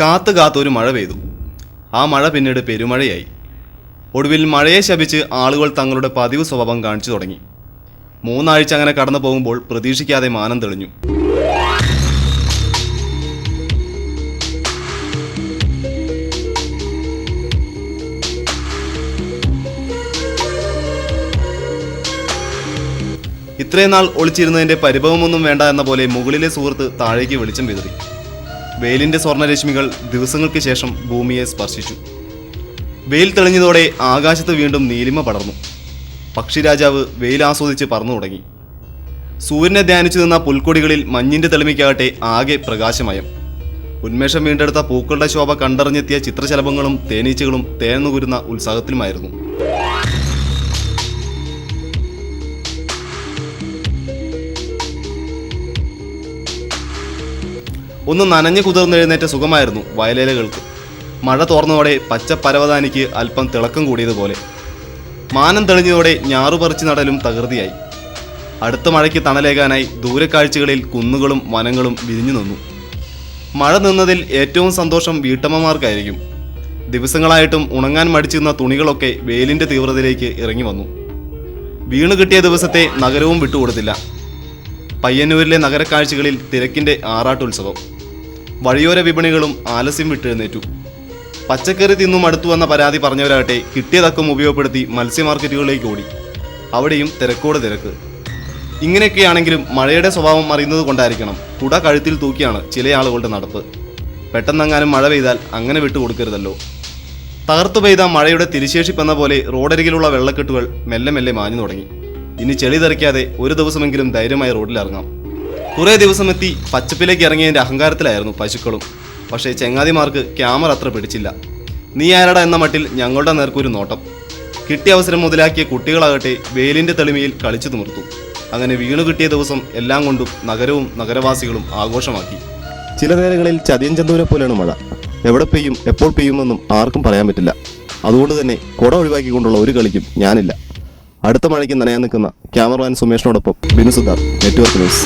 കാത്തു കാത്തൊരു മഴ പെയ്തു. ആ മഴ പിന്നീട് പെരുമഴയായി. ഒടുവിൽ മഴയെ ശപിച്ച് ആളുകൾ തങ്ങളുടെ പതിവ് സ്വഭാവം കാണിച്ചു തുടങ്ങി. മൂന്നാഴ്ച അങ്ങനെ കടന്നു പോകുമ്പോൾ പ്രതീക്ഷിക്കാതെ മാനം തെളിഞ്ഞു. ഇത്രയും നാൾ ഒളിച്ചിരുന്നതിന്റെ പരിഭവമൊന്നും വേണ്ട എന്ന പോലെ മുകളിലെ സുഹൃത്ത് താഴേക്ക് വെളിച്ചം വിതറി. വെയിലിന്റെ സ്വർണരശ്മികൾ ദിവസങ്ങൾക്ക് ശേഷം ഭൂമിയെ സ്പർശിച്ചു. വെയിൽ തെളിഞ്ഞതോടെ ആകാശത്ത് വീണ്ടും നീലിമ പടർന്നു. പക്ഷിരാജാവ് വെയിൽ ആസ്വദിച്ച് പറന്നു തുടങ്ങി. സൂര്യനെ ധ്യാനിച്ചു നിന്ന പുൽക്കൊടികളിൽ മഞ്ഞിന്റെ തെളിമയ്ക്കാകട്ടെ ആകെ പ്രകാശമയം. ഉന്മേഷം വീണ്ടെടുത്ത പൂക്കളുടെ ശോഭ കണ്ടറിഞ്ഞെത്തിയ ചിത്രശലഭങ്ങളും തേനീച്ചകളും തേന്നുകുരുന്ന ഉത്സാഹത്തിലുമായിരുന്നു. ഒന്ന് നനഞ്ഞു കുതിർന്നെഴുന്നേറ്റ സുഖമായിരുന്നു വയലേലകൾക്ക്. മഴ തോർന്നതോടെ പച്ച പരവതാനിക്ക് അല്പം തിളക്കം കൂടിയതുപോലെ. മാനം തെളിഞ്ഞതോടെ ഞാറുപറിച്ചു നടലും തകൃതിയായി. അടുത്ത മഴയ്ക്ക് തണലേകാനായി ദൂരക്കാഴ്ചകളിൽ കുന്നുകളും വനങ്ങളും വിരിഞ്ഞു നിന്നു. മഴ നിന്നതിൽ ഏറ്റവും സന്തോഷം വീട്ടമ്മമാർക്കായിരിക്കും. ദിവസങ്ങളായിട്ടും ഉണങ്ങാൻ മടിച്ചിരുന്ന തുണികളൊക്കെ വെയിലിന്റെ തീവ്രതയിലേക്ക് ഇറങ്ങി വന്നു. വീണു കിട്ടിയ ദിവസത്തെ നഗരവും വിട്ടുകൊടുത്തില്ല. പയ്യന്നൂരിലെ നഗരക്കാഴ്ചകളിൽ തിരക്കിന്റെ ആറാട്ടുത്സവം. വഴിയോര വിപണികളും ആലസ്യം വിട്ടെഴുന്നേറ്റു. പച്ചക്കറി തിന്നും അടുത്തു വന്ന പരാതി പറഞ്ഞവരാകട്ടെ കിട്ടിയതക്കം ഉപയോഗപ്പെടുത്തി മത്സ്യ മാർക്കറ്റുകളിലേക്ക് ഓടി. അവിടെയും തിരക്കോട് തിരക്ക്. ഇങ്ങനെയൊക്കെയാണെങ്കിലും മഴയുടെ സ്വഭാവം അറിയുന്നത് കൊണ്ടായിരിക്കണം കുട കഴുത്തിൽ തൂക്കിയാണ് ചില ആളുകളുടെ നടപ്പ്. പെട്ടെന്നെങ്ങാനും മഴ പെയ്താൽ അങ്ങനെ വിട്ടുകൊടുക്കരുതല്ലോ തകർത്തു പെയ്ത മഴയുടെ തിരിശേഷിപ്പെന്ന പോലെ റോഡരികിലുള്ള വെള്ളക്കെട്ടുകൾ മെല്ലെ മെല്ലെ മാഞ്ഞു തുടങ്ങി. ഇനി ചെളി തെറിക്കാതെ ഒരു ദിവസമെങ്കിലും ധൈര്യമായി റോഡിലിറങ്ങാം. കുറേ ദിവസം എത്തി പച്ചപ്പിലേക്ക് ഇറങ്ങിയതിന്റെ അഹങ്കാരത്തിലായിരുന്നു പശുക്കളും. പക്ഷേ ചെങ്ങാതിമാർക്ക് ക്യാമറ അത്ര പിടിച്ചില്ല. നീ ആരട എന്ന മട്ടിൽ ഞങ്ങളുടെ നേർക്കൊരു നോട്ടം. കിട്ടിയ അവസരം മുതലാക്കിയ കുട്ടികളാകട്ടെ വെയിലിന്റെ തെളിമയിൽ കളിച്ചു നിർത്തു. അങ്ങനെ വീണു കിട്ടിയ ദിവസം എല്ലാം കൊണ്ടും നഗരവും നഗരവാസികളും ആഘോഷമാക്കി. ചില നേരങ്ങളിൽ ചതിയൻ ചന്തൂരെ പോലെയാണ് മഴ. എവിടെ പെയ്യും എപ്പോൾ പെയ്യുമെന്നും ആർക്കും പറയാൻ പറ്റില്ല. അതുകൊണ്ട് തന്നെ കുട ഒഴിവാക്കിക്കൊണ്ടുള്ള ഒരു കളിക്കും ഞാനില്ല. അടുത്ത മഴയ്ക്ക് നനയാൻ നിൽക്കുന്ന ക്യാമറമാൻ സുമേഷിനോടൊപ്പം ബിനു സുധാർ നെറ്റ്വർക്ക് ന്യൂസ്.